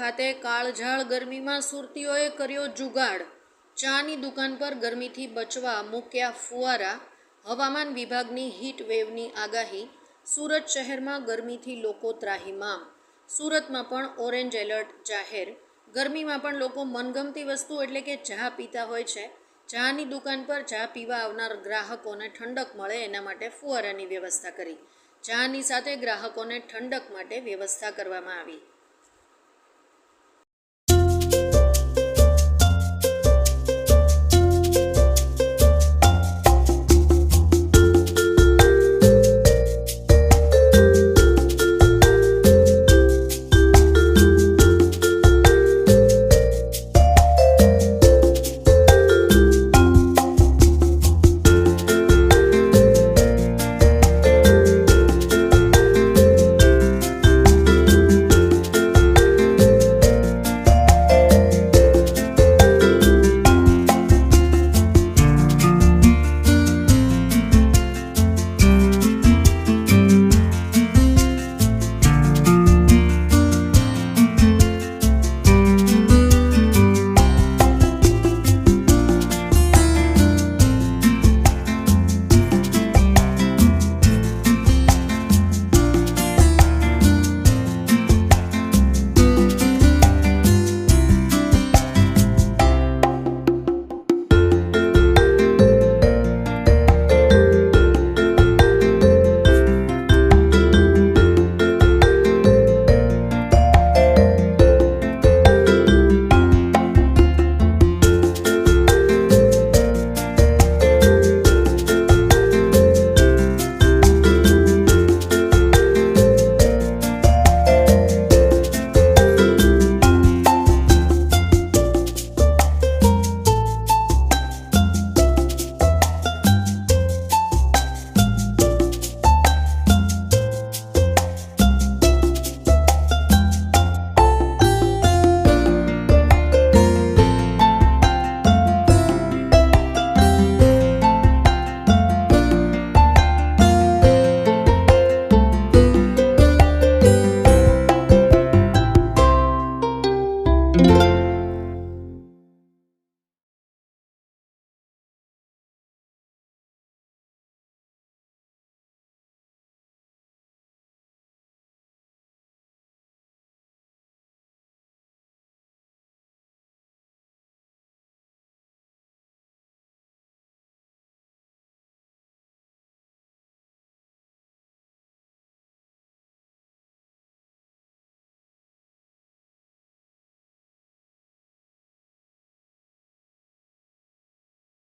ખાતે કાળઝાળ ગરમીમાં સુરતીઓએ કર્યો જુગાડ. ચાની દુકાન પર ગરમીથી બચવા મૂક્યા ફુવારા, હવામાન વિભાગની હીટ વેવની આગાહી, સુરત શહેરમાં ગરમીથી લોકો ત્રાહીમામ. સુરતમાં પણ ઓરેન્જ એલર્ટ જાહેર. ગરમીમાં પણ લોકો મનગમતી વસ્તુ એટલે કે ચા પીતા હોય છે. ચાની દુકાન પર ચા પીવા આવનાર ગ્રાહકોને ઠંડક મળે એના માટે ફુવારાની વ્યવસ્થા કરી. ચાની સાથે ગ્રાહકોને ઠંડક માટે વ્યવસ્થા કરવામાં આવી.